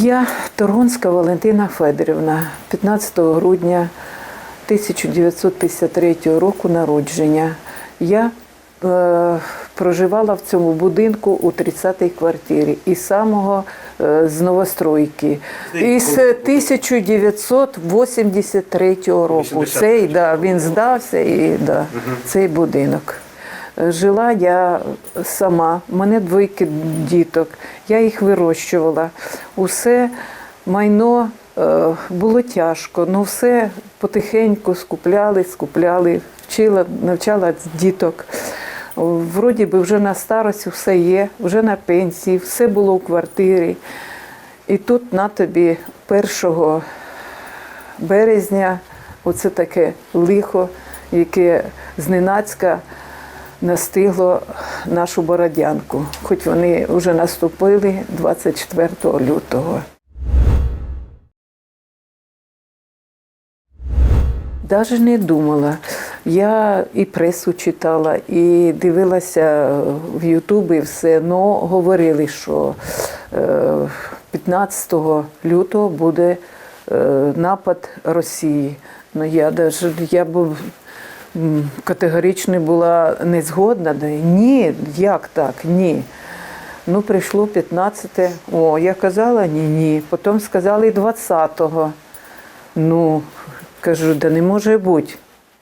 Я Торонська Валентина Федорівна, 15 грудня 1953 року народження. Я е, проживала в цьому будинку у 30-й квартирі і самого е, з новостройки. Із 1983 року. Цей, да, він здався і да, цей будинок. Е, Жила я сама, у мене двойки діток, я їх вирощувала. Усе майно е, було тяжко, але все потихеньку скупляли, скупляли, вчила, навчала діток. Вроді би вже на старості все є, вже на пенсії, все було у квартирі. І тут на тобі 1 березня оце таке лихо, яке зненацька настигло нашу бородянку, хоч вони вже наступили 24 лютого. Даже не думала. Я і пресу читала, і дивилася в Ютубі все, но говорили, що е, 15 лютого буде е, напад Росії. Ну я даже я був категорично була не згодна. Ні, як так? Ні. Ну, прийшло 15-те. О, я казала ні, ні. Потім сказали 20-го. Ну, кажу, да не може бути.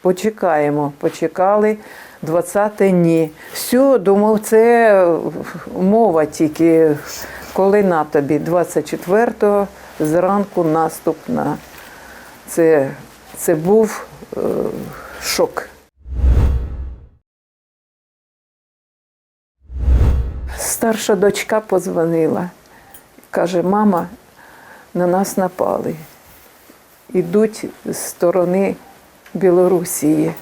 Почекаємо. Почекали. 20-те ні. Все, думав, це мова тільки. Коли на тобі 24-го зранку наступ на це, це був е, шок. Старша дочка позвонила. Каже, мама, на нас напали. Ідуть з сторони Білорусії,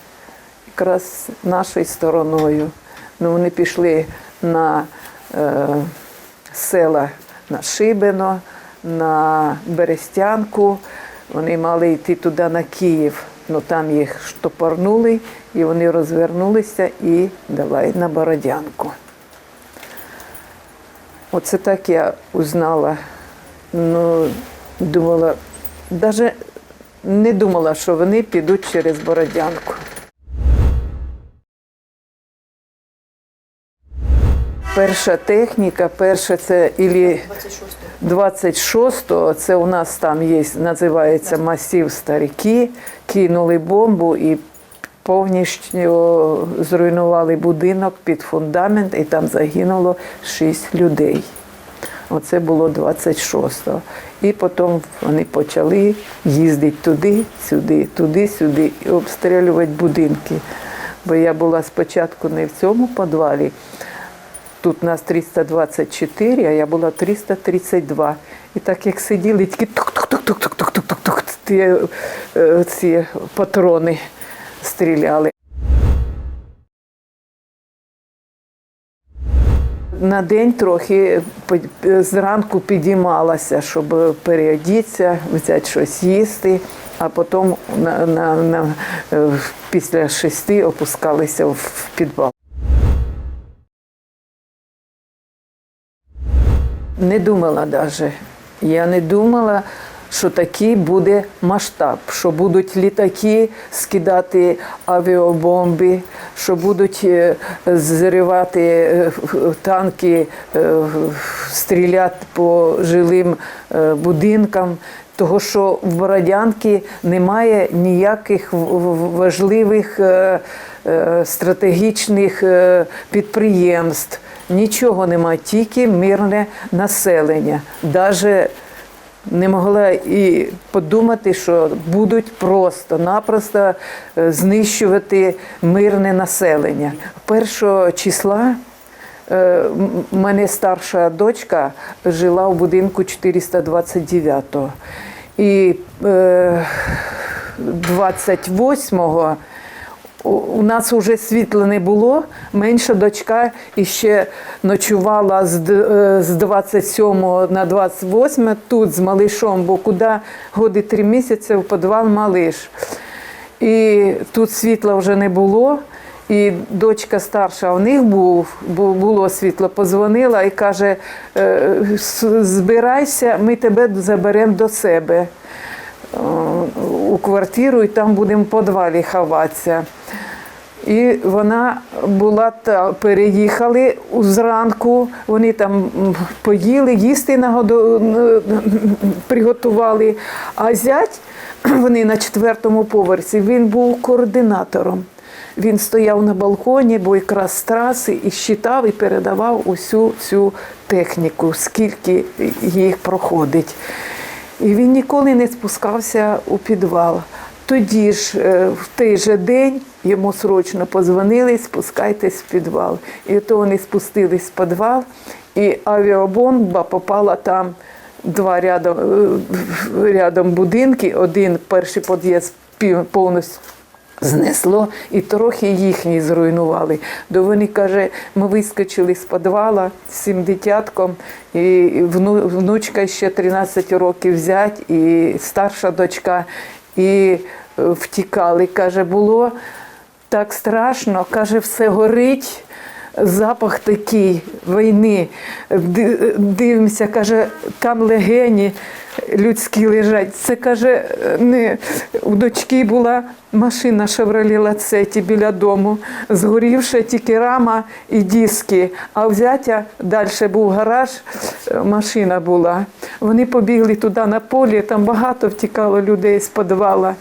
якраз нашою стороною. Ну, вони пішли на е, села на Шибино, на Берестянку. Вони мали йти туди на Київ. Ну там їх штопорнули, і вони розвернулися і давай на Бородянку. Оце так я узнала. Ну, думала, навіть не думала, що вони підуть через Бородянку. Перша техніка, перша це ілі 26-го, це у нас там є, називається масів старики, кинули бомбу і повністю зруйнували будинок під фундамент, і там загинуло 6 людей. Оце було 26-го. І потім вони почали їздити туди, сюди, туди, сюди і обстрілювати будинки. Бо я була спочатку не в цьому підвалі. Тут нас 324, а я була 332. І так як сиділи, тільки тук-тук-тук-тук-тук-тук-тук-тук ті, е, ці патрони стріляли. На день трохи зранку підіймалася, щоб переодітися, взяти щось їсти, а потім на, на, на, е, після шести опускалися в підвал. Не думала навіть. Я не думала, що такий буде масштаб, що будуть літаки скидати авіабомби, що будуть е, зривати е, танки, е, стріляти по жилим будинкам. Того, що в Бородянці немає ніяких важливих стратегічних підприємств. Нічого немає, тільки мирне населення. Даже не могла і подумати, що будуть просто-напросто е, знищувати мирне населення. Першого числа е, у мене старша дочка жила в будинку 429-го. І е, 28-го у- у нас вже світла не було. Менша дочка іще ночувала з, д- е, з 27 на 28 тут з малишом, бо куди годи три місяці в підвал малиш. І тут світла вже не було. І дочка старша в них був, бу- було світло, позвонила і каже: «Е, збирайся, ми тебе заберемо до себе е, у квартиру, і там будемо в підвалі ховатися. І вона була та переїхали зранку. Вони там поїли, їсти нагоду приготували. А зять вони на четвертому поверсі. Він був координатором. Він стояв на балконі, бо якраз з траси і щитав і передавав усю цю техніку, скільки їх проходить. І він ніколи не спускався у підвал. Тоді ж, е, в той же день, йому срочно позвонили, спускайтесь в підвал. І то вони спустились в підвал, і авіабомба попала там два рядом, е, рядом будинки. Один перший під'їзд повністю знесло і трохи їхні зруйнували. До вони каже, ми вискочили з підвала з цим дитятком, і внучка ще 13 років зять, і старша дочка, і е, втікали. Каже, було так страшно, каже, все горить. Запах такий війни. Дивимося, каже, там легені людські лежать. Це каже, не у дочки була машина Chevrolet Lacetti біля дому, згорівша тільки рама і диски. А в зятя далі був гараж, машина була. Вони побігли туди на полі, там багато втікало людей з підвала.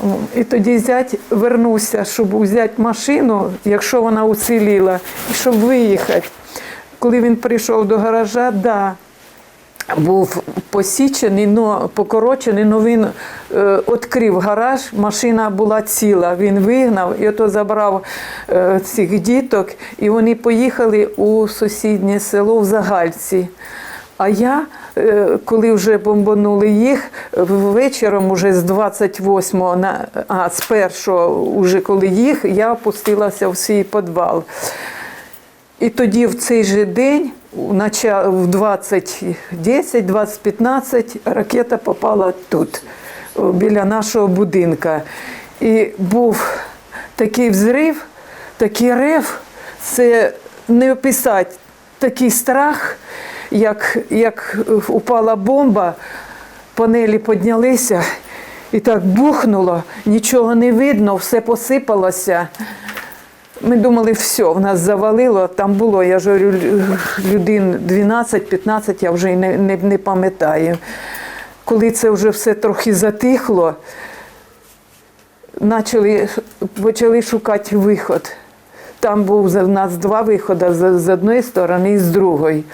О, І тоді зять вернувся, щоб взяти машину, якщо вона уціліла, щоб виїхати. Коли він прийшов до гаража, да, був посічений, но, покорочений, але він е, відкрив гараж, машина була ціла. Він вигнав і ото забрав е, цих діток, і вони поїхали у сусіднє село в Загальці. А я, коли вже бомбанули їх, вечором уже з 28-го, на, а з 1-го, уже коли їх, я опустилася в свій підвал. І тоді в цей же день, в 2010, 2015, ракета попала тут, біля нашого будинка. І був такий взрив, такий рев, це не описати такий страх, як, як упала бомба, панелі піднялися. І так бухнуло, нічого не видно, все посипалося. Ми думали, все, в нас завалило. Там було, я ж говорю, лю- людей 12-15, я вже не, не, не пам'ятаю. Коли це вже все трохи затихло, почали, почали шукати виход. Там був в нас два виходи з, з одної сторони і з другої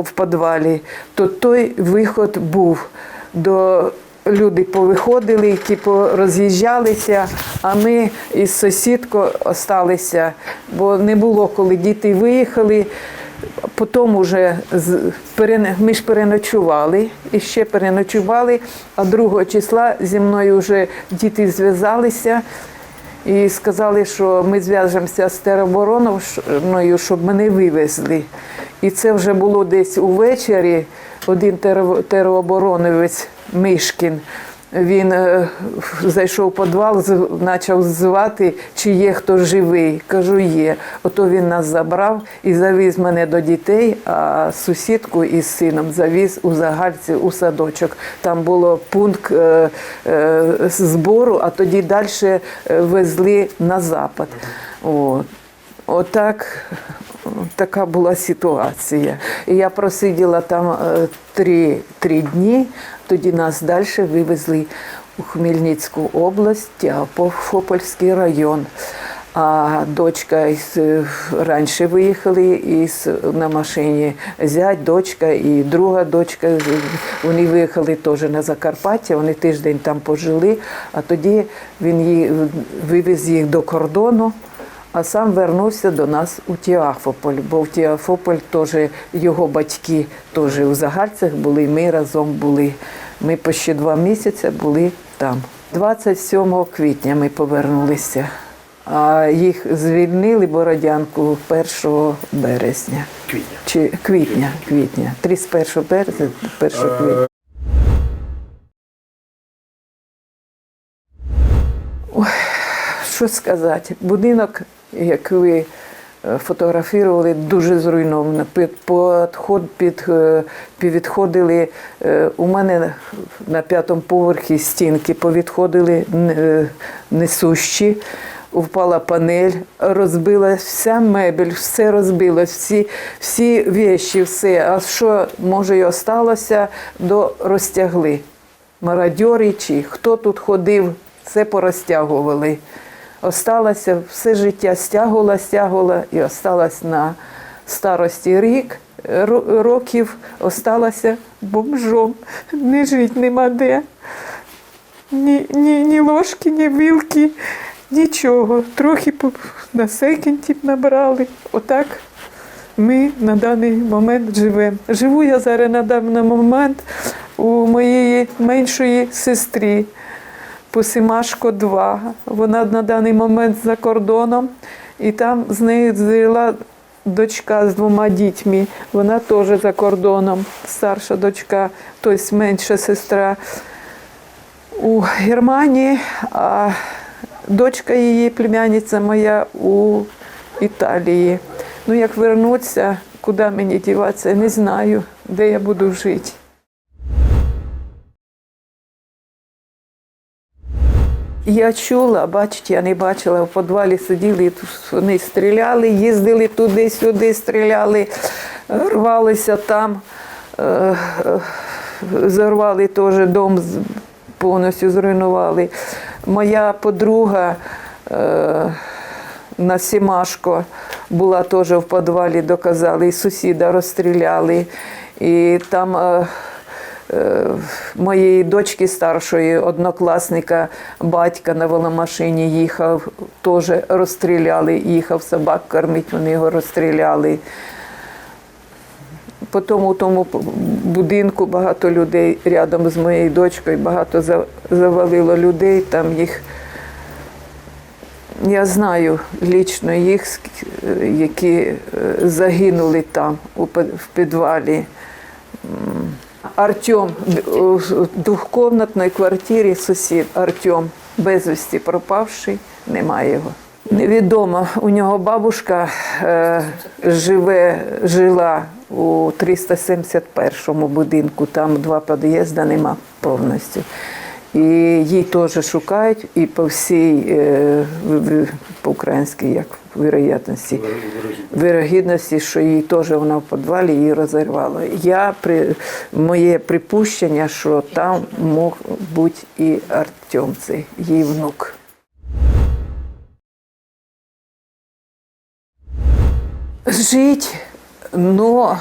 в підвалі. То той виход був до люди повиходили, ті роз'їжджалися, а ми із сусідкою залишилися, бо не було, коли діти виїхали. Потім перен- ми ж переночували і ще переночували, а 2 числа зі мною вже діти зв'язалися і сказали, що ми зв'яжемося з теробороною, щоб мене вивезли. І це вже було десь увечері. Один теро- Мишкін. Він е, зайшов в підвал, почав звати, чи є хто живий. Кажу, є. Ото він нас забрав і завіз мене до дітей, а сусідку із сином завіз у загальці у садочок. Там було пункт е, е, збору, а тоді далі везли на запад. От. Отак, така була ситуація. І я просиділа там е, три, три дні, тоді нас далі вивезли у Хмельницьку область, Теофопольський район. А дочка із, е, раніше виїхали із, на машині зять, дочка і друга дочка. Вони виїхали теж на Закарпаття, вони тиждень там пожили, а тоді він її, вивез їх до кордону а сам вернувся до нас у Тіафополь, бо в Тіафополь теж його батьки теж у Загальцях були, ми разом були. Ми по ще два місяці були там. 27 квітня ми повернулися, а їх звільнили Бородянку 1 березня. Квітня. Чи квітня, квітня, 31 березня, 1 квітня. Що сказати, будинок, як ви е, фотографували, дуже зруйновано. Під, підход, під, е, підходили, е, у мене на п'ятому поверхі стінки повідходили е, несущі. Впала панель, розбилась вся мебель, все розбилось, всі, всі вещі, все. А що, може, і осталося, до розтягли. Мародьори чи хто тут ходив, все порозтягували. Осталося все життя стягувала, стягувала і осталась на старості рік, років, осталася бомжом. Не жить нема де. Ні, ні, ні ложки, ні вилки, нічого. Трохи на секенді набрали. Отак ми на даний момент живемо. Живу я зараз на даний момент у моєї меншої сестрі. Посимашко 2. Вона на даний момент за кордоном, і там з нею жила дочка з двома дітьми. Вона теж за кордоном, старша дочка, тобто менша сестра у Германії, а дочка її, племянниця моя у Італії. Ну, як вернуться, куди мені діватися, не знаю, де я буду жити. Я чула, бачите, я не бачила, в підвалі сиділи, вони стріляли, їздили туди-сюди, стріляли, рвалися там, е, е, зарвали теж дом, повністю зруйнували. Моя подруга е, на Сімашко була теж в підвалі, доказали, і сусіда розстріляли. І там моєї дочки старшої, однокласника, батька на веломашині їхав, теж розстріляли, їхав собак кормить, вони його розстріляли. Потім у тому будинку багато людей рядом з моєю дочкою, багато завалило людей, там їх. Я знаю лічно їх, е, які е, загинули там у в підвалі. Артем в двохкомнатній квартирі сусід Артем безвісті пропавший, немає його. Невідомо, у нього бабушка е, живе, жила у 371 будинку, там два під'їзди нема повністю. І її теж шукають, і по всій е, в- по-українськи, як вірогідності, вирогідності, що її теж вона в підвалі її розірвало. Я при моє припущення, що там мог бути і Артем, цей її внук. Жить, но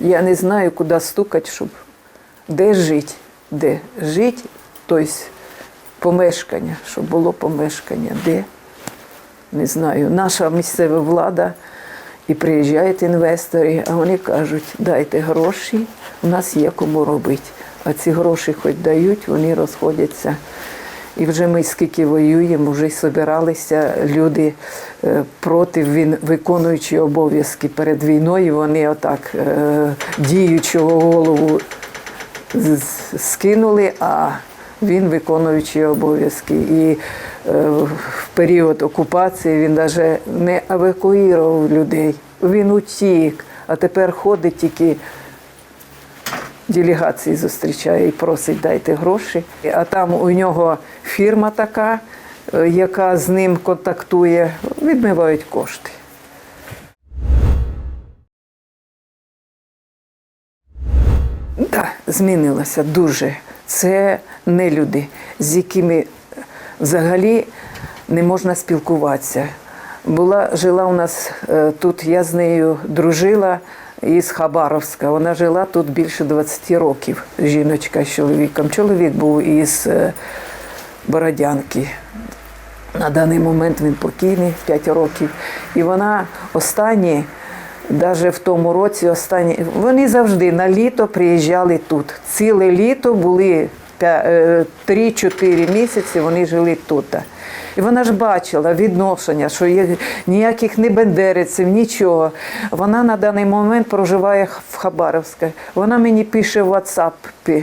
я не знаю, куди стукати, щоб де жити, де жити, тобто помешкання, щоб було помешкання, де. Не знаю, наша місцева влада і приїжджають інвестори, а вони кажуть, дайте гроші, у нас є кому робити. А ці гроші хоч дають, вони розходяться. І вже ми скільки воюємо, вже й собиралися люди е, проти він, виконуючи обов'язки перед війною. Вони отак е, діючого голову скинули, а він виконуючи обов'язки. І е, в період окупації він навіть не евакуював людей. Він утік, а тепер ходить тільки делегації зустрічає і просить дайте гроші. А там у нього фірма така, е, яка з ним контактує, відмивають кошти. Так, змінилося дуже. Це не люди, з якими взагалі не можна спілкуватися. Була, жила у нас е, тут, я з нею дружила із Хабаровська. Вона жила тут більше 20 років, жіночка з чоловіком. Чоловік був із е, Бородянки. На даний момент він покійний 5 років. І вона останні, навіть в тому році, останні, вони завжди на літо приїжджали тут. Ціле літо були 3-4 місяці, вони жили тут. І вона ж бачила відношення, що є ніяких не бендериців, нічого. Вона на даний момент проживає в Хабаровську. Вона мені пише в WhatsApp.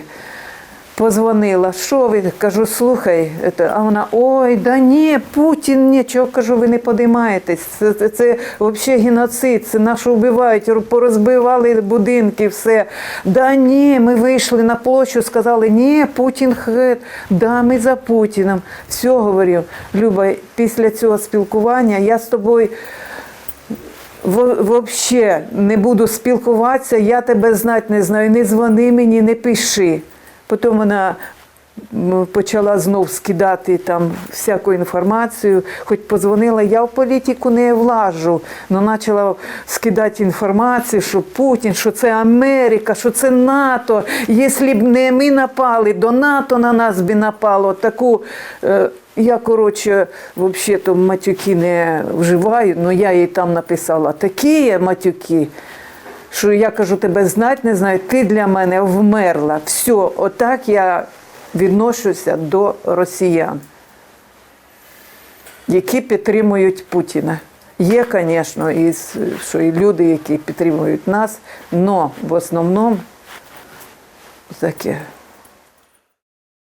Позвонила, що ви? Кажу, слухай, а вона, ой, да ні, Путін нічого, кажу, ви не подимаєтесь. Це, це, це взагалі геноцид, це наші вбивають, порозбивали будинки, все. Да ні, ми вийшли на площу, сказали, ні, Путін хет, да, ми за Путіном. Все говорю, Люба, після цього спілкування я з тобою взагалі не буду спілкуватися, я тебе знати не знаю, не дзвони мені, не пиши. Потім вона почала знов скидати там всяку інформацію, хоч позвонила, я в політику не влажу, але почала скидати інформацію, що Путін, що це Америка, що це НАТО. Якщо б не ми напали, до НАТО на нас би напало. Таку е, я, коротше, взагалі-то матюки не вживаю, але я їй там написала такі матюки, що я кажу, тебе знати не знаю, ти для мене вмерла. Все, отак я відношуся до росіян, які підтримують Путіна. Є, звісно, і, що і люди, які підтримують нас, але в основному таке.